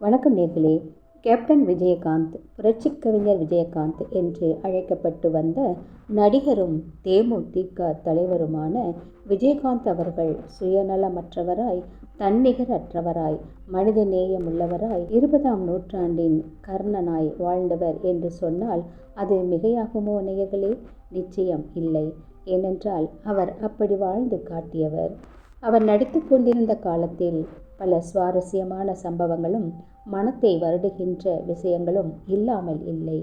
வணக்கம் நேர்களே. கேப்டன் விஜயகாந்த் புரட்சிக் கவிஞர் விஜயகாந்த் என்று அழைக்கப்பட்டு வந்த நடிகரும் தேமுதிக தலைவருமான விஜயகாந்த் அவர்கள் சுயநலமற்றவராய் தன்னிகரற்றவராய் மனிதநேயமுள்ளவராய் இருபதாம் நூற்றாண்டின் கர்ணனாய் வாழ்ந்தவர் என்று சொன்னால் அது மிகையாகுமோ நேயர்களே? நிச்சயம் இல்லை. ஏனென்றால் அவர் அப்படி வாழ்ந்து காட்டியவர். அவர் நடித்து கொண்டிருந்த காலத்தில் பல சுவாரஸ்யமான சம்பவங்களும் மனத்தை வருடுகின்ற விஷயங்களும் இல்லாமல் இல்லை.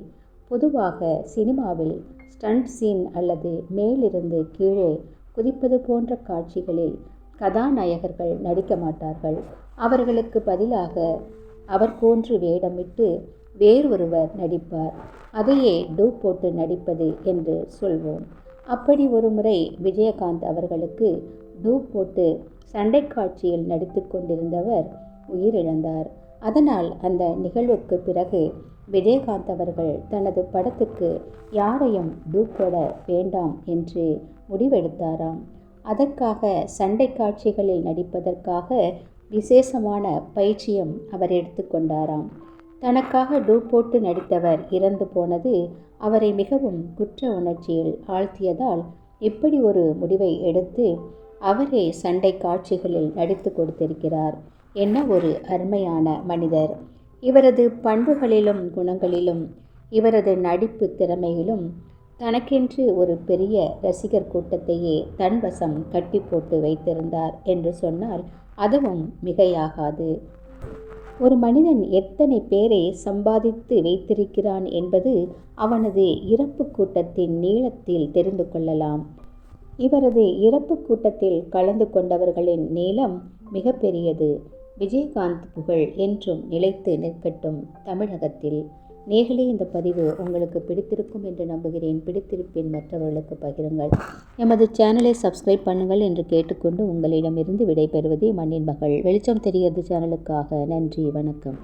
பொதுவாக சினிமாவில் ஸ்டண்ட் சீன் அல்லது மேலிருந்து கீழே குதிப்பது போன்ற காட்சிகளில் கதாநாயகர்கள் நடிக்க மாட்டார்கள். அவர்களுக்கு பதிலாக அவர் போன்று வேடமிட்டு வேறொருவர் நடிப்பார். அதையே டூ போட்டு நடிப்பது என்று சொல்வோம். அப்படி ஒரு முறை விஜயகாந்த் அவர்களுக்கு டூப் போட்டு சண்டை காட்சியில் நடித்து கொண்டிருந்தவர் உயிரிழந்தார். அதனால் அந்த நிகழ்வுக்கு பிறகு விஜயகாந்த் அவர்கள் தனது படத்துக்கு யாரையும் டூப் போட வேண்டாம் என்று முடிவெடுத்தாராம். அதற்காக சண்டை காட்சிகளில் நடிப்பதற்காக விசேஷமான பயிற்சியும் அவர் எடுத்துக்கொண்டாராம் தனக்காக டூப் போட்டு நடித்தவர் இறந்து போனது அவரை மிகவும் குற்ற உணர்ச்சியில் ஆழ்த்தியதால் இப்படி ஒரு முடிவை எடுத்து அவரே சண்டை காட்சிகளில் நடித்து கொடுத்திருக்கிறார் என்ன ஒரு அருமையான மனிதர். இவரது பண்புகளிலும் குணங்களிலும் இவரது நடிப்பு திறமையிலும் தனக்கென்று ஒரு பெரிய ரசிகர் கூட்டத்தையே தன்வசம் கட்டி போட்டு வைத்திருந்தார் என்று சொன்னால் அதுவும் மிகையாகாது. ஒரு மனிதன் எத்தனை பேரை சம்பாதித்து வைத்திருக்கிறான் என்பது அவனது இறப்பு கூட்டத்தின் நீளத்தில் தெரிந்து கொள்ளலாம். இவரது இறப்பு கூட்டத்தில் கலந்து கொண்டவர்களின் நீளம் மிகப்பெரியது. விஜயகாந்த் புகழ் என்றும் நிலைத்து நிற்கட்டும் தமிழகத்தில். நேர்களே இந்த பதிவு உங்களுக்கு பிடித்திருக்கும் என்று நம்புகிறேன். பிடித்திருப்பின் மற்றவர்களுக்கு பகிருங்கள். எமது சேனலை சப்ஸ்கிரைப் பண்ணுங்கள் என்று கேட்டுக்கொண்டு உங்களிடமிருந்து விடைபெறுவதே மண்ணின் மகள். வெளிச்சம் தெரிகிறது சேனலுக்காக நன்றி வணக்கம்.